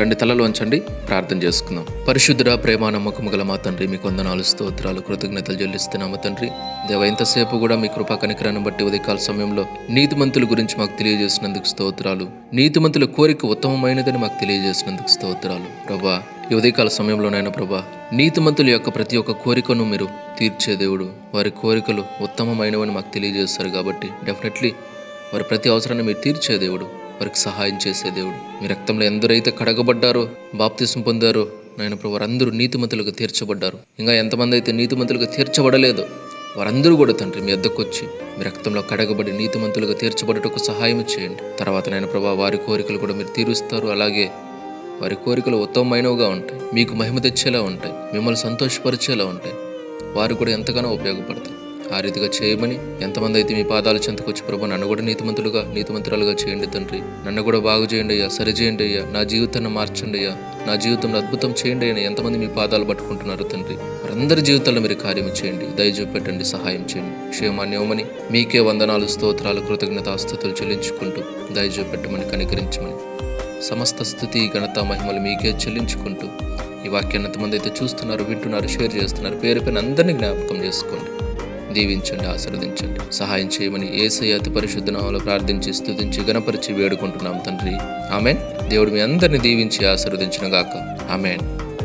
రెండు తలలు ఉంచండి. ప్రార్థన చేసుకుందాం. పరిశుద్ధుడ ప్రేమ నమ్మకము గల మా తండ్రి మీ కొందనాలు స్తోత్రాలు కృతజ్ఞతలు చెల్లిస్తున్నాము తండ్రి. దేవ ఇంతసేపు కూడా మీ కృపా కనికరాన్ని బట్టి ఉదయకాల సమయంలో నీతిమంతుల గురించి మాకు తెలియజేసినందుకు స్తోత్రాలు. నీతిమంతుల కోరిక ఉత్తమమైనదని మాకు తెలియజేసినందుకు స్తోత్రాలు. ప్రభా ఈ ఉదయకాల సమయంలోనైనా ప్రభా నీతిమంతుల యొక్క ప్రతి ఒక్క కోరికను మీరు తీర్చే దేవుడు. వారి కోరికలు ఉత్తమమైనవని మాకు తెలియజేస్తారు కాబట్టి డెఫినెట్లీ వారి ప్రతి అవసరాన్ని మీరు తీర్చే దేవుడు. వారికి సహాయం చేసే దేవుడు. మీ రక్తంలో ఎందరైతే కడగబడ్డారో బాప్తిసం పొందారో నాయన ప్రభు వారందరూ నీతిమంతులుగా తీర్చబడ్డారు. ఇంకా ఎంతమంది అయితే నీతిమంతులుగా తీర్చబడలేదో వారందరూ కూడా తండ్రి మీ వద్దకు వచ్చి మీ రక్తంలో కడగబడి నీతిమంతులుగా తీర్చబడటకు సహాయం చేయండి. తర్వాత నాయన ప్రభా వారి కోరికలు కూడా మీరు తీరుస్తారు. అలాగే వారి కోరికలు ఉత్తమమైనవిగా ఉంటాయి. మీకు మహిమ తెచ్చేలా ఉంటాయి. మిమ్మల్ని సంతోషపరిచేలా ఉంటాయి. వారు కూడా ఎంతగానో ఉపయోగపడతాయి ఆ రీతిగా చేయమని ఎంతమంది అయితే మీ పాదాల చెంతకొచ్చి ప్రభు నన్ను కూడా నీతిమంతులుగా నీతిమంతురాలుగా చేయండి తండ్రి. నన్ను కూడా బాగు చేయండి అయ్యా సరిచేయండి అయ్యా. నా జీవితాన్ని మార్చండి అయ్యా. నా జీవితంలో అద్భుతం చేయండి అని ఎంతమంది మీ పాదాలు పట్టుకుంటున్నారు తండ్రి. వారందరి జీవితాల్లో మీరు కార్యం చేయండి. దయచూపెట్టండి సహాయం చేయండి. క్షేమాన్ని ఇవ్వమని మీకే వందనాలు స్తోత్రాలు కృతజ్ఞతాస్తుతులు చెల్లించుకుంటూ దయచూపెట్టమని కనికరించమని సమస్త స్థుతి ఘనత మహిమలు మీకే చెల్లించుకుంటూ ఈ వాక్యాన్ని ఎంతమంది అయితే చూస్తున్నారు వింటున్నారు షేర్ చేస్తున్నారు పేరు పైన అందరినీ జ్ఞాపకం చేసుకోండి. దీవించండి ఆశీర్వదించండి. సహాయం చేయమని ఏసై అతి పరిశుద్ధనామలో ప్రార్థించి స్థుతించి గణపరిచి వేడుకుంటున్నాం తండ్రి. ఆమెన్. దేవుడు మీ అందరిని దీవించి ఆశీర్వదించిన గాక ఆమెన్.